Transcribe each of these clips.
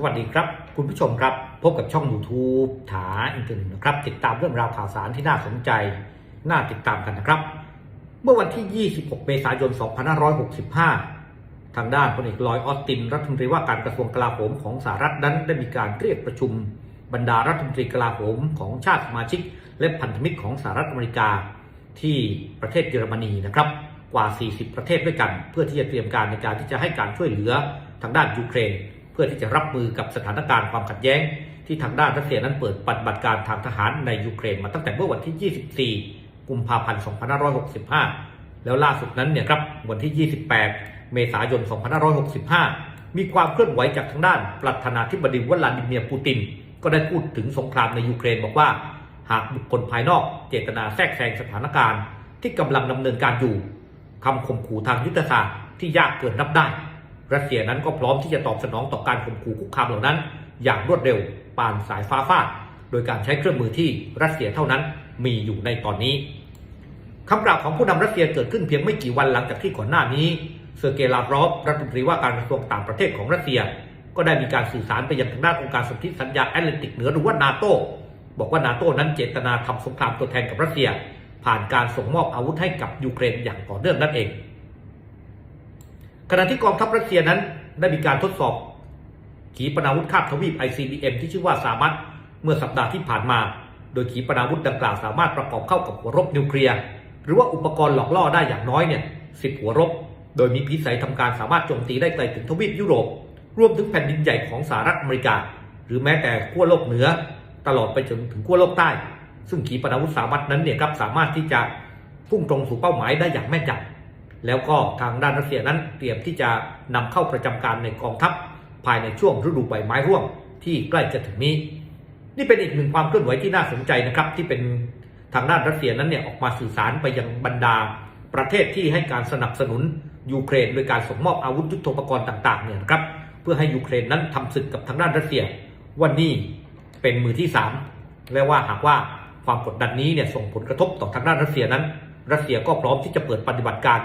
สวัสดีครับ คุณผู้ชมครับ พบกับช่อง YouTube ถาอินเทอร์เน็ตนะครับ ติดตามเรื่องราวข่าวสารที่น่าสนใจ น่าติดตามกันนะครับ เมื่อวันที่ 26 เมษายน 2565 ทางด้านพลเอกลอยออสติน รัฐมนตรีว่าการกระทรวงกลาโหมของสหรัฐนั้นได้มีการเรียกประชุม บรรดารัฐมนตรีกลาโหมของชาติสมาชิก และพันธมิตรของสหรัฐอเมริกา ที่ประเทศเยอรมนีนะครับกว่า 40 ประเทศด้วยกัน เพื่อที่จะเตรียมการในการที่จะให้การช่วยเหลือทางด้านยูเครน พื่อที่จะรับมือกับสถานการณ์ความขัดแย้ง ที่ทางด้านรัสเซียนั้นเปิดปฏิบัติการทางทหารในยูเครนมาตั้งแต่เมื่อวันที่ 24 กุมภาพันธ์ 2565 แล้วล่าสุดนั้นเนี่ยครับวันที่ 28 เมษายน 2565 มีความเคลื่อนไหวจากทางด้านประธานาธิบดีวลาดิเมียร์ปูติน ก็ได้พูดถึงสงครามในยูเครนบอกว่า หากบุคคลภายนอก เจตนาแทรกแซงสถานการณ์ ที่กำลังดำเนินการอยู่คำข่มขู่ทางยุทธศาสตร์ที่ยากเกินรับได้ รัสเซียนั้นก็พร้อมที่จะตอบสนองต่อการข่มขู่คุกคามเหล่านั้น อย่างรวดเร็วปานสายฟ้าฟาดโดยการใช้เครื่องมือที่รัสเซียเท่านั้นมีอยู่ในตอนนี้คำกล่าวของผู้นำรัสเซียเกิดขึ้นเพียงไม่กี่วันหลังจากที่ก่อนหน้านี้เซอร์เกย์ลาฟรอฟรัฐมนตรีว่าการกระทรวงต่างประเทศของรัสเซีย ก็ได้มีการสื่อสารไปยังทางด้านองค์การสนธิสัญญาแอตแลนติกเหนือหรือว่านาโตบอกว่านาโตนั้นเจตนาทำสงครามตัวแทนกับรัสเซีย ผ่านการส่งมอบอาวุธให้กับยูเครนอย่างต่อเนื่องนั่นเอง ขณะที่กองทัพรัสเซียนั้นได้มีการทดสอบ ขีปนาวุธคาบทวีป ICBM ที่ชื่อว่าสามัตเมื่อสัปดาห์ที่ผ่านมา โดยขีปนาวุธดังกล่าวสามารถประกอบเข้ากับหัวรบนิวเคลียร์หรือว่าอุปกรณ์หลอกล่อได้อย่างน้อยเนี่ยสิหัวรบ โดยมีพิสัยทำการสามารถโจมตีได้ไกลถึงทวีปยุโรป รวมถึงแผ่นดินใหญ่ของสหรัฐอเมริกา หรือแม้แต่ขั้วโลกเหนือ ตลอดไปจนถึงขั้วโลกใต้ ซึ่งขีปนาวุธสามัตนั้นเนี่ยครับสามารถที่จะพุ่งตรงสู่เป้าหมายได้อย่างแม่นยำ แล้วก็ทางด้านรัสเซียนั้นเตรียมที่จะนำเข้าประจำการในกองทัพ ภายในช่วงฤดูใบไม้ร่วงที่ใกล้จะถึงนี้ นี่เป็นอีกหนึ่งความเคลื่อนไหวที่น่าสนใจนะครับ ที่เป็นทางด้านรัสเซียนั้นเนี่ยออกมาสื่อสารไปยังบรรดา ประเทศที่ให้การสนับสนุนยูเครนโดยการส่งมอบอาวุธยุทโธปกรณ์ต่างๆเนี่ยนะครับเพื่อให้ยูเครนนั้นทำศึกกับทางด้านรัสเซียวันนี้เป็นมือที่สามและว่าหากว่าความกดดันนี้เนี่ยส่งผลกระทบต่อทางด้านรัสเซียนั้น รัสเซียก็พร้อมที่จะเปิดปฏิบัติการ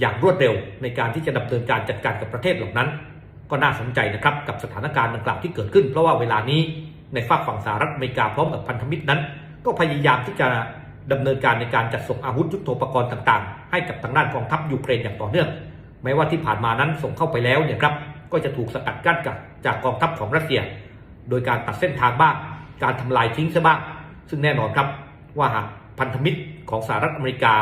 อย่างรวดเร็วในการที่จะดำเนินการจัดการกับประเทศเหล่านั้น ก็น่าสนใจนะครับกับสถานการณ์ดังกล่าวที่เกิดขึ้น เพราะว่าเวลานี้ในฝากฝั่งสหรัฐอเมริกาพร้อมกับพันธมิตรนั้น ก็พยายามที่จะดำเนินการในการจัดส่งอาวุธยุทโธปกรณ์ต่างๆ ให้กับทางด้านกองทัพยูเครนอย่างต่อเนื่อง แม้ว่าที่ผ่านมานั้นส่งเข้าไปแล้วเนี่ยครับก็จะถูกสกัดกั้นกับจากกองทัพของรัสเซีย โดยการตัดเส้นทางบ้างการทำลายทิ้งซะบ้าง ซึ่งแน่นอนครับว่าหากพันธมิตรของสหรัฐอเมริกา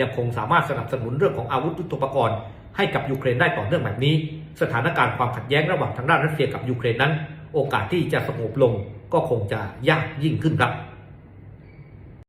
ยังคงสามารถสนับสนุนเรื่องของอาวุธยุทโธปกรณ์ให้กับยูเครนได้ต่อเนื่องแบบนี้ สถานการณ์ความขัดแย้งระหว่างทางด้านรัสเซียกับยูเครนนั้น โอกาสที่จะสงบลงก็คงจะยากยิ่งขึ้นครับ